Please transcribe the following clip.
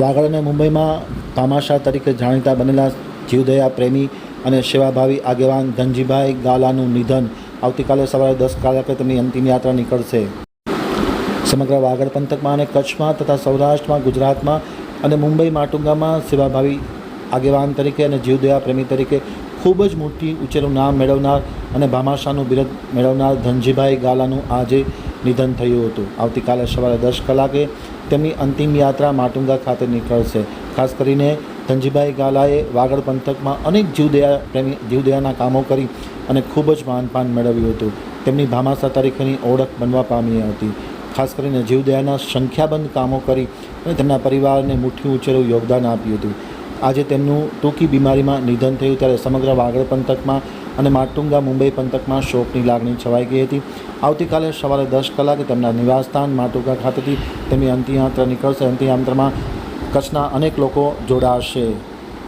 વાગડ અને મુંબઈમાં તામાશા તરીકે જાણીતા બનેલા જીવદયા પ્રેમી અને સેવાભાવી આગેવાન ધનજીભાઈ ગાલાનું નિધન આવતીકાલે સવારે દસ કલાકે તેમની અંતિમ યાત્રા નીકળશે. સમગ્ર વાગડ પંથકમાં અને કચ્છમાં તથા સૌરાષ્ટ્રમાં, ગુજરાતમાં અને મુંબઈ માટુંગામાં સેવાભાવી આગેવાન તરીકે અને જીવદયા પ્રેમી તરીકે ખૂબ જ મોટી ઉંચેરું નામ મેળવનાર અને ભામાશાનું બિરદ મેળવનાર ધનજીભાઈ ગાલાનું આજે નિધન થયું હતું. આવતીકાલે સવારે દસ કલાકે તેમની અંતિમ યાત્રા માટુંગા ખાતે નીકળશે. ખાસ કરીને ધનજીભાઈ ગાલાએ વાગડ પંથકમાં અનેક જીવદયા પ્રેમી, જીવદયાના કામો કરી અને ખૂબ જ માનપાન મેળવ્યું હતું. તેમની ભામાસા તરીકેની ઓળખ બનવા પામી હતી. ખાસ કરીને જીવદયાના સંખ્યાબંધ કામો કરી અને તેમના પરિવારને મુઠ્ઠી ઉછેરું યોગદાન આપ્યું હતું. આજે તેમનું ટૂંકી બીમારીમાં નિધન થયું ત્યારે સમગ્ર વાગડ પંથકમાં અને માટુંગા મુંબઈ પંથકમાં શોકની લાગણી છવાઈ ગઈ હતી. આવતીકાલે સવારે દસ કલાકે તેમના નિવાસસ્થાન માટુંગા ખાતેથી તેમની અંતિયાત્રા નીકળશે. અંતિયાત્રામાં કચ્છના અનેક લોકો જોડાશે.